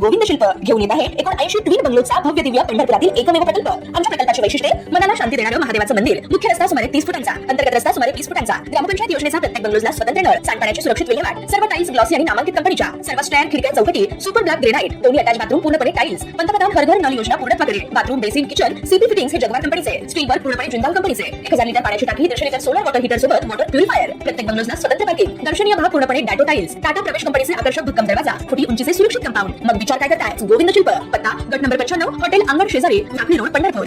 गोविंद शिल्प घेऊन येत आहे एकोणऐंशी ट्विन बंगलोचा भव्य दिव्य पंढरपुरातील एकमेव प्रकल्प. आमच्या प्रकल्पाची वैशिष्ट्ये मनाला शांती देणारं महादेवाचं मंदिर. मुख्य रस्ता सुमारे तीस फुटांचा अंतर्गत रस्ता सुमारे वीस फुटांचा. ग्रामपंचायत योजनेचा प्रत्येक बंगलोजला स्वतंत्र नळ सांडपाण्याची सुरक्षित विल्हेवाट सर्व टाईल्स ग्लॉसी आणि नामांकित कंपनीच्या सर्व स्टँड खिडक्या चौकटी सुपर ब्लॅक ग्रेनाइट दोन्ही अटॅच बाथरूम पूर्णपणे टाईल्स पंतप्रधान हर घर नळ योजना पूर्णत्व करेल. Bathroom basin kitchen CP fittings हे जगवार कंपनीचे. स्टील वर्क पूर्णपणे जिंदाल कंपनीचे. एक हजार लिटर पाण्याची टाकी दीडशे लिटर सोलर वॉटर हीटर सोबत वॉटर प्युरिफायर प्रत्येक बंगलोजला स्वतंत्र पार्किंग दर्शनीय भाग पूर्णपणे डॅटो टाईल्स टाटा प्रवेश कंपनीचे आकर्षक भक्कम दरवाजा. खोटी उंचीचे सुरक्षित कंपाऊंड मग विचार काय करताय? गोविंद शिल्प पत्ता गट नंबर पंच्याण्णव हॉटेल अंगण शेजारी नागरी रोड पंढरपूर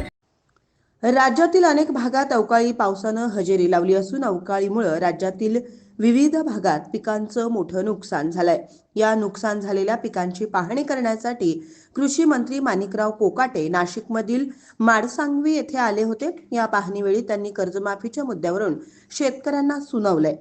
राज्यातील अनेक भागात अवकाळी पावसानं हजेरी लावली असून अवकाळीमुळे राज्यातील विविध भागात पिकांचं मोठं नुकसान झालंय. या नुकसान झालेल्या पिकांची पाहणी करण्यासाठी कृषी मंत्री माणिकराव कोकाटे नाशिकमधील माडसांगवी येथे आले होते. या पाहणीवेळी त्यांनी कर्जमाफीच्या मुद्द्यावरून शेतकऱ्यांना सुनावलंय.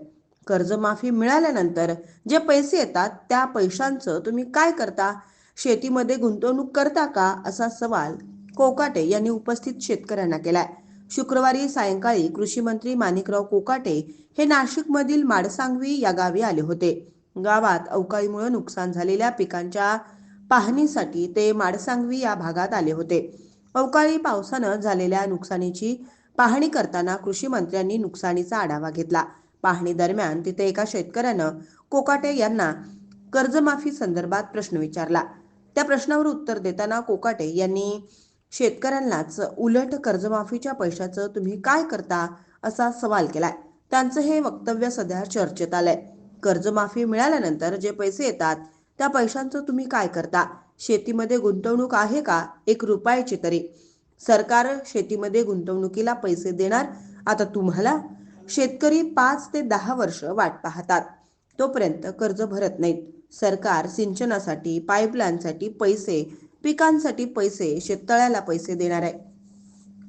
कर्जमाफी मिळाल्यानंतर जे पैसे येतात त्या पैशांचं तुम्ही काय करता? शेतीमध्ये गुंतवणूक करता का असा सवाल कोकाटे यांनी उपस्थित शेतकऱ्यांना केलाय. शुक्रवारी सायंकाळी कृषी मंत्री माणिकराव कोकाटे हे नाशिकमधील माडसांगवी या गावी आले होते. गावात अवकाळीमुळे नुकसान झालेल्या पिकांच्या पाहणीसाठी ते माडसांगवी या भागात आले होते. अवकाळी पावसानं झालेल्या नुकसानीची पाहणी करताना कृषी मंत्र्यांनी नुकसानीचा आढावा घेतला. पाहणी दरम्यान तिथे एका शेतकऱ्यानं कोकाटे यांना कर्जमाफी संदर्भात प्रश्न विचारला. त्या प्रश्नावर उत्तर देताना कोकाटे यांनी शेतकऱ्यांनाच उलट कर्जमाफीच्या पैशाचं तुम्ही काय करता असा सवाल केलाय. त्यांचं हे वक्तव्य सध्या चर्चेत आलंय. कर्जमाफी मिळाल्यानंतर जे पैसे येतात त्या पैशांचं तुम्ही काय करता? शेतीमध्ये गुंतवणूक आहे का? एक रुपयाची तरी. सरकार शेतीमध्ये गुंतवणुकीला पैसे देणार? आता तुम्हाला? शेतकरी पाच ते दहा वर्ष वाट पाहतात. तोपर्यंत कर्ज भरत नाहीत. सरकार सिंचनासाठी पाईपलाईनसाठी पैसे पिकांसाठी पैसे शेततळ्याला पैसे देणार आहे.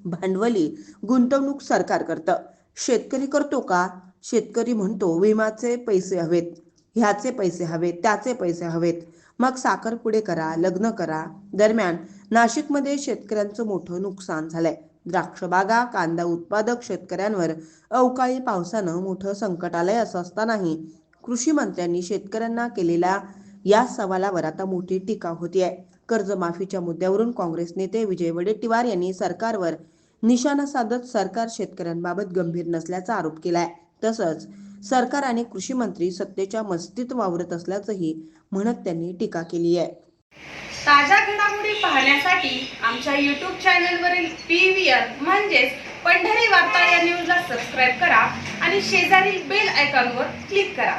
भांडवली गुंतवणूक सरकार करतं. शेतकरी करतो का? शेतकरी म्हणतो विमाचे पैसे हवेत ह्याचे पैसे हवेत त्याचे पैसे हवेत. मग साखरपुडे करा लग्न करा. दरम्यान नाशिकमध्ये शेतकऱ्यांचं मोठं नुकसान झालंय. द्राक्ष बागा कांदा उत्पादक शेतकऱ्यांवर अवकाळी पावसानं मोठं संकट आलंय असं असतानाही कृषी मंत्र्यांनी शेतकऱ्यांना केलेल्या या सवालावर आता मोठी टीका होती आहे कर्जमाफीच्या मुद्द्यावरून काँग्रेस नेते विजय वडेट्टीवार यांनी सरकारवर निशाणा साधत सरकार शेतकऱ्यांबाबत गंभीर नसल्याचा आरोप केलाय. तसंच सरकार आणि कृषी मंत्री सत्तेच्या मस्तीत वावरत असल्याचंही म्हणत त्यांनी टीका केली आहे ताज्या घडामोडी पाहण्यासाठी आमच्या यूट्यूब चॅनलवरील पी व्ही आर म्हणजेच पंढरी वार्ता या न्यूजला सबस्क्राईब करा आणि शेजारील बेल आयकॉनवर क्लिक करा.